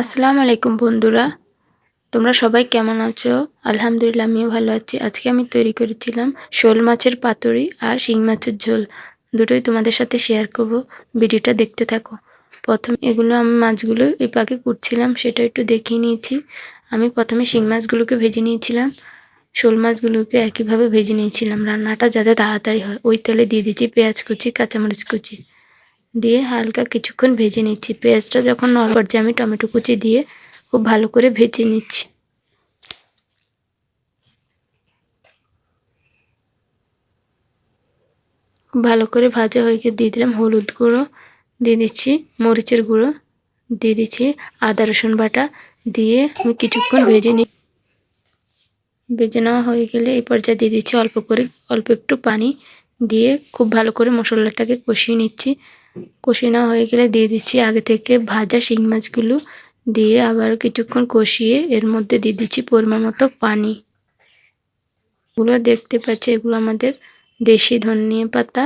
আসসালামু আলাইকুম বন্ধুরা। তোমরা সবাই কেমন আছো? আলহামদুলিল্লাহ, আমিও ভালো আছি। আজকে আমি তৈরি করেছিলাম শোল মাছের পাতুরি আর শিং মাছের ঝোল। দুটোই তোমাদের সাথে শেয়ার করব। ভিডিওটা দেখতে থাকো। প্রথম এগুলো আমি মাছগুলো এই পাকে কুটছিলাম, সেটা একটু দেখিয়ে নিয়েছি। আমি প্রথমে শিং মাছগুলোকে ভেজে নিয়েছিলাম। শোল মাছগুলোকে একইভাবে ভেজে নিয়েছিলাম। রান্নাটা যাতে তাড়াতাড়ি হয়। ওই তেলে দিয়ে দিয়েছি পেঁয়াজ কুচি, কাঁচামরিচ কুচি। দিয়ে হালকা কিছুক্ষণ ভেজে নিচ্ছি। পেঁয়াজটা যখন নরম পর্যায়ে আমি টমেটো কুচি দিয়ে খুব ভালো করে ভেজে নিচ্ছি। ভালো করে ভাজা হয়ে গিয়ে দিয়ে দিলাম হলুদ গুঁড়ো, দিয়ে দিচ্ছি মরিচের গুঁড়ো, দিয়ে দিচ্ছি আদা রসুন বাটা, দিয়ে আমি কিছুক্ষণ ভেজে নিই ভেজে নেওয়া হয়ে গেলে এই পর্যায়ে দিয়ে দিচ্ছি অল্প করে, অল্প একটু পানি, দিয়ে খুব ভালো করে মশলাটাকে কষিয়ে নিচ্ছি। কষিয়ে নেওয়া হয়ে গেলে দিয়ে দিচ্ছি আগে থেকে ভাজা শিং মাছগুলো। দিয়ে আবার কিছুক্ষণ কষিয়ে এর মধ্যে দিয়ে দিচ্ছি পরিমাণ মতো পানি। এগুলো দেখতে পাচ্ছি, এগুলো আমাদের দেশি ধনিয়া পাতা,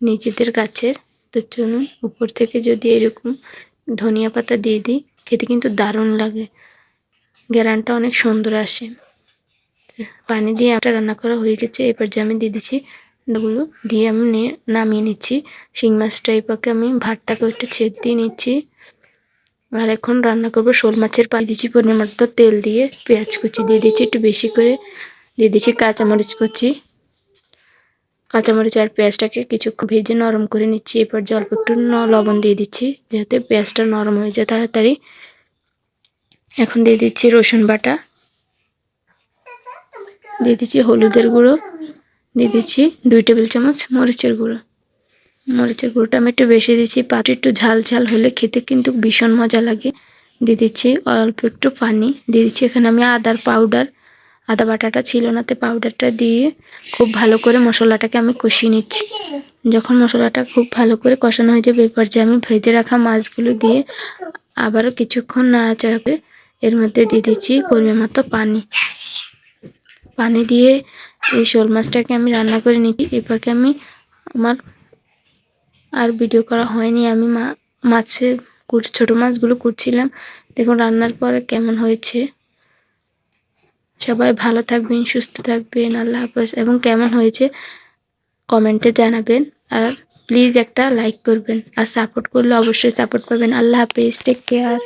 নিজেদের গাছের। তো চলুন, উপর থেকে যদি এরকম ধনিয়া পাতা দিয়ে দিই, খেতে কিন্তু দারুণ লাগে। গ্যারানটা অনেক সুন্দর আসে। পানি দিয়ে একটা রান্না করা হয়ে গেছে, এরপর যে আমি দিয়ে দিচ্ছি ওগুলো দিয়ে আমি নিয়ে নামিয়ে নিচ্ছি। শিং মাছটা এই পাকে আমি ভাতটাকে একটু ছেদ দিয়ে নিচ্ছি। আর এখন রান্না করব শোল মাছের পা দিচ্ছি পরিমাণ মতো তেল দিয়ে পেঁয়াজ কুচি দিয়ে দিচ্ছি, একটু বেশি করে। দিয়ে দিচ্ছি কাঁচামরিচ কুচি। কাঁচামরিচ আর পেঁয়াজটাকে কিছুক্ষণ ভেজে নরম করে নিচ্ছি। এরপর যে অল্প একটু লবণ দিয়ে দিচ্ছি, যাতে পেঁয়াজটা নরম হয়ে যায় তাড়াতাড়ি। এখন দিয়ে দিচ্ছি রসুন বাটা। দিয়ে দিচ্ছি হলুদের গুঁড়ো। দিয়ে দিচ্ছি দুই টেবিল চামচ মরিচের গুঁড়ো। মরিচের গুঁড়োটা আমি একটু বেশি দিচ্ছি পাটি একটু ঝাল ঝাল হলে খেতে কিন্তু ভীষণ মজা লাগে। দিয়ে দিচ্ছি অল্প একটু পানি, দিয়ে দিচ্ছি এখানে আমি আদার পাউডার আদা বাটাটা ছিল না তো পাউডারটা দিয়ে খুব ভালো করে মশলাটাকে আমি কষিয়ে নিচ্ছি। যখন মশলাটা খুব ভালো করে কষানো হয়ে যাবে এরপর যে আমি ভেজে রাখা মাছগুলো দিয়ে আবারও কিছুক্ষণ নাড়াচাড়া করে এর মধ্যে দিয়ে দিচ্ছি পরিমাণ মতো পানি। পানি দিয়ে এই শোল মাছটাকে আমি রান্না করে নিচ্ছি এবারকে আমি আমার আর ভিডিও করা হয়নি। আমি মা মাছের ছোটো মাছগুলো কুটছিলাম। দেখুন রান্নার পরে কেমন হয়েছে। সবাই ভালো থাকবেন, সুস্থ থাকবেন, আল্লাহ হাফেজ। এবং কেমন হয়েছে কমেন্টে জানাবেন। আর প্লিজ একটা লাইক করবেন। আর সাপোর্ট করলে অবশ্যই সাপোর্ট পাবেন। আল্লাহ হাফেজ। Take care